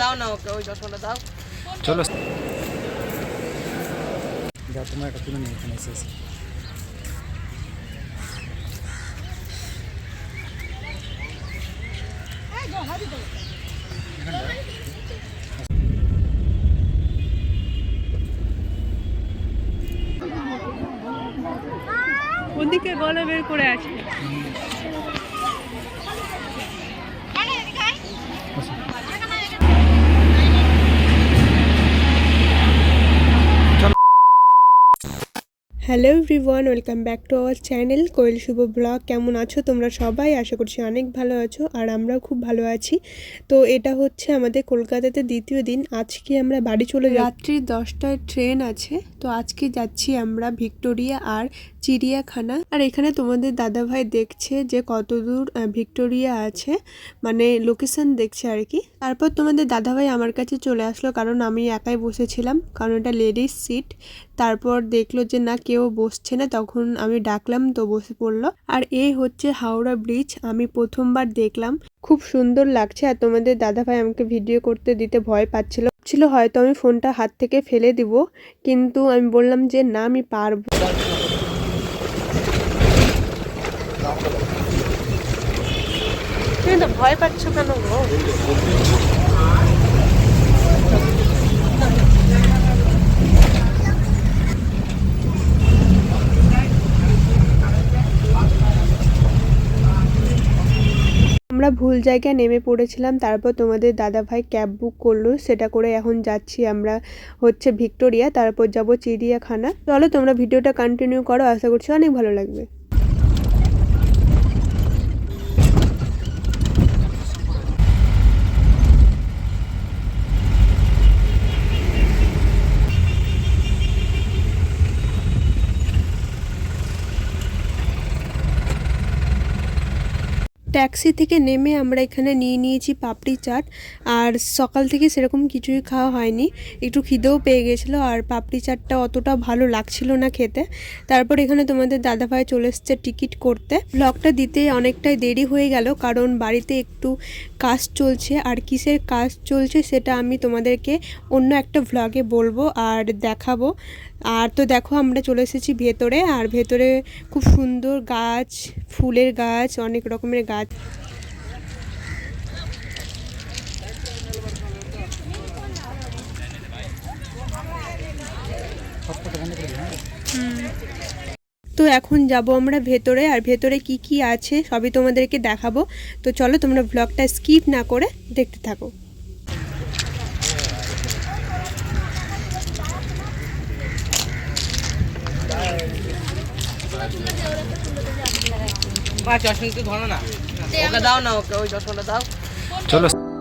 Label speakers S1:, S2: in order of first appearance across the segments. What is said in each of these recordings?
S1: দাও না ওকে ওই চশমাটা দাও।
S2: চলো। যা তোমার একটা তুলে নিয়ে এখানে এসে।
S3: ওদিকে গলা বের করে আছে hello everyone welcome back to our channel Koyel Shubho blog কেমন আছো তোমরা সবাই? আশা করছি অনেক ভালো আছো, আর আমরাও খুব ভালো আছি। তো এটা হচ্ছে আমাদের কলকাতাতে দ্বিতীয় দিন। আজকে আমরা বাড়ি চলে রাত্রি দশটায় ট্রেন আছে। তো আজকে যাচ্ছি আমরা ভিক্টোরিয়া আর চিড়িয়াখানা। আর এখানে তোমাদের দাদাভাই দেখছে যে কত দূর ভিক্টোরিয়া আছে। মানে লোকেশন দেখছে আর কি। তারপর তোমাদের দাদাভাই আমার কাছে চলে আসলো, কারণ আমি একাই বসেছিলাম, কারণ এটা লেডিস সিট তারপর দেখল যে না, কেউ বসছে না। তখন আমি ডাকলাম, তো বসে পড়ল। আর এই হচ্ছে হাওড়া ব্রিজ। আমি প্রথমবার দেখলাম। খুব সুন্দর লাগছে। আর তোমাদের দাদাভাই আমাকে ভিডিও করতে দিতে ভয় পাচ্ছিল। ছিল হয়তো আমি ফোনটা হাত থেকে ফেলে দিব। কিন্তু আমি বললাম যে, না, আমি পারব। ভয় পাচ্ছ কেন আমরা ভুল জায়গায় নেমে পড়েছিলাম, তারপর তোমাদের দাদাভাই ক্যাব বুক করল, সেটা করে এখন যাচ্ছি আমরা হচ্ছে ভিক্টোরিয়া, তারপর যাব চিড়িয়াখানা। চলো তোমরা ভিডিওটা কন্টিনিউ করো, আশা করছি অনেক ভালো লাগবে। ট্যাক্সি থেকে নেমে আমরা এখানে নিয়ে নিয়েছি পাপড়ি চাট। আর সকাল থেকে সেরকম কিছুই খাওয়া হয়নি। একটু খিদেও পেয়ে গেছিল আর পাপড়ি চাটটা অতটা ভালো লাগছিল না খেতে। তারপর এখানে তোমাদের দাদাভাই চলে এসছে টিকিট করতে। ব্লগটা দিতে অনেকটাই দেরি হয়ে গেল, কারণ বাড়িতে একটু কাজ চলছে। আর কিসের কাজ চলছে সেটা আমি তোমাদেরকে অন্য একটা ভ্লগে বলব আর দেখাবো। আর তো দেখো আমরা চলে এসেছি ভেতরে, আর ভেতরে খুব সুন্দর গাছ, ফুলের গাছ, অনেক রকমের গাছ। তো এখন যাব আমরা ভেতরে, আর ভেতরে কি কি আছে সবই তোমাদেরকে দেখাবো। তো চলো তোমরা ব্লগটা স্কিপ না করে দেখতে থাকো।
S1: চশমা ধরো না। ওকে দাও না ওকে ওই চশমাটা দাও।
S2: চলো।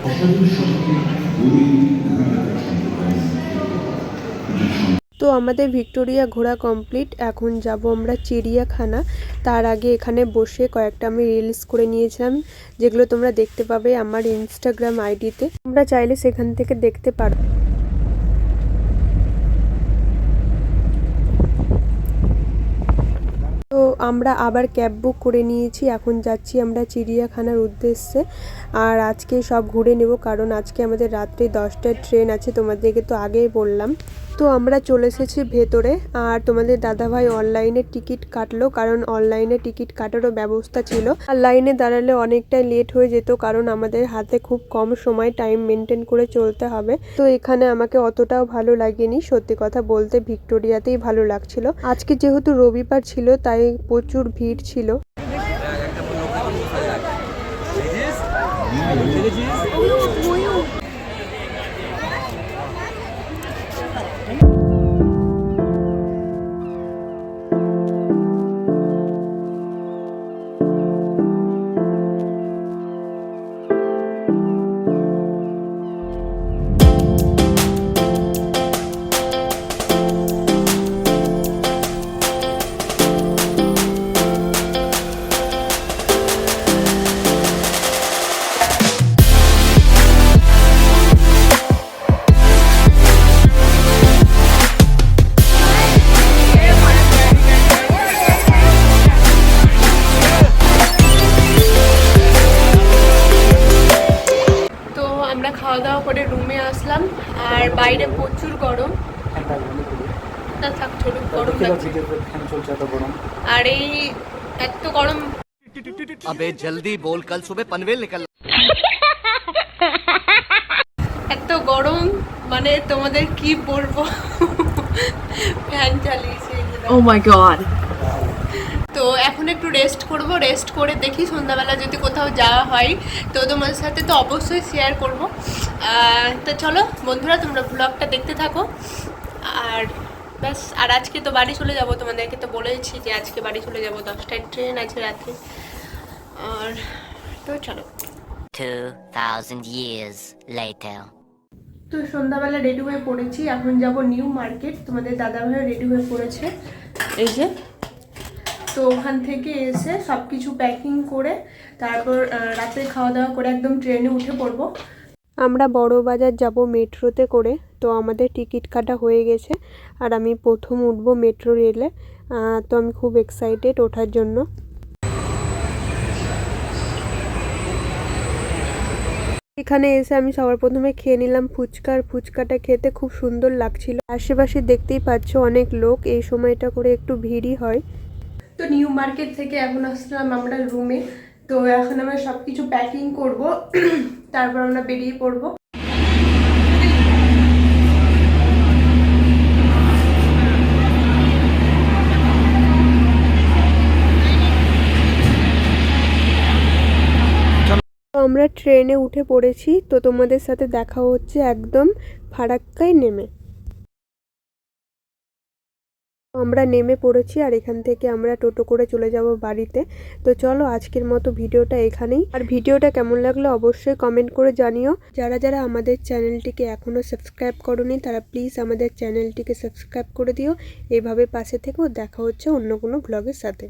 S3: তো আমাদের ভিক্টোরিয়া ঘোরা কমপ্লিট, এখন যাব আমরা চিড়িয়াখানা। তার আগে এখানে বসে কয়েকটা আমি রিলস করে নিয়েছিলাম, যেগুলো তোমরা দেখতে পাবে আমার ইনস্টাগ্রাম আইডিতে। তোমরা চাইলে সেখান থেকে দেখতে পারো। আমরা আবার ক্যাব বুক করে নিয়েছি। এখন যাচ্ছি আমরা চিড়িয়াখানার উদ্দেশ্যে। আর আজকে সব ঘুরে নেব, কারণ আজকে আমাদের রাত্রে দশটার ট্রেন আছে, তোমাদেরকে তো আগেই বললাম। তো আমরা চলে এসেছি ভেতরে আর তোমাদের দাদাভাই অনলাইনে টিকিট কাটলো, কারণ অনলাইনে টিকিট কাটারও ব্যবস্থা ছিল। আর লাইনে দাঁড়ালে অনেকটাই লেট হয়ে যেত, কারণ আমাদের হাতে খুব কম সময় টাইম মেনটেন করে চলতে হবে। তো এখানে আমাকে অতটাও ভালো লাগেনি, সত্যি কথা বলতে ভিক্টোরিয়াতেই ভালো লাগছিল। আজকে যেহেতু রবিবার ছিল, তাই প্রচুর ভিড় ছিল। বাইরে প্রচুর গরম। থাক ছোট গরম আর এই এত গরম।
S1: আবে জলদি বল কাল সুবে পনভেল নিকল
S3: এত গরম মানে তোমাদের কি বলব? ফ্যান চালিয়েছে
S4: ও মাই
S3: গড এখন একটু রেস্ট করব রেস্ট করে দেখি সন্ধ্যাবেলা যদি কোথাও যাওয়া হয়। তো তোমাদের সাথে তো অবশ্যই শেয়ার করব। তো চলো বন্ধুরা তোমরা ব্লগটা দেখতে থাকো। আর ব্যাস আর আজকে তো বাড়ি চলে যাব তোমাদেরকে তো বলেছি যে আজকে বাড়ি চলে যাব দশটায় ট্রেন আছে রাত্রে আর তো চলো।
S5: 2,000 years later.
S3: তো সন্ধ্যাবেলা রেডি হয়ে পড়েছি এখন যাব নিউ মার্কেট তোমাদের দাদাভাই রেডি হয়ে পড়েছে। এই যে তো ওখান থেকে এসে সব কিছু প্যাকিং করে তারপর রাতে খাওয়া দাওয়া করে একদম ট্রেনে উঠে পড়ব। আমরা বড় বাজার যাব মেট্রোতে করে, তো আমাদের টিকিট কাটা হয়ে গেছে আর আমি প্রথম উঠবো মেট্রো রেলে তো আমি খুব এক্সাইটেড ওঠার জন্য। এখানে এসে আমি সবার প্রথমে খেয়ে নিলাম ফুচকা, আর ফুচকাটা খেতে খুব সুন্দর লাগছিল। আশেপাশে দেখতেই পাচ্ছ অনেক লোক, এই সময়টা করে একটু ভিড়ই হয়। তো নিউ মার্কেট থেকে এখন আসলাম আমরা রুমে তো এখন আমরা সব কিছু প্যাকিং করব। তারপর আমরা বেরিয়ে পড়ব। আমরা ট্রেনে উঠে পড়েছি। তো তোমাদের সাথে দেখা হচ্ছে একদম ফারাক্কায় নেমে। আমরা নেমে পড়েছি আর এখান থেকে আমরা টোটো করে চলে যাব বাড়িতে। তো চলো আজকের মতো ভিডিওটা এখানেই। আর ভিডিওটা কেমন লাগল অবশ্যই কমেন্ট করে জানিও। যারা যারা আমাদের চ্যানেলটিকে এখনও সাবস্ক্রাইব করনি, তারা প্লিজ আমাদের চ্যানেলটিকে সাবস্ক্রাইব করে দিও। এভাবে পাশে থেকেও দেখা হচ্ছে অন্য কোনো ব্লগের সাথে।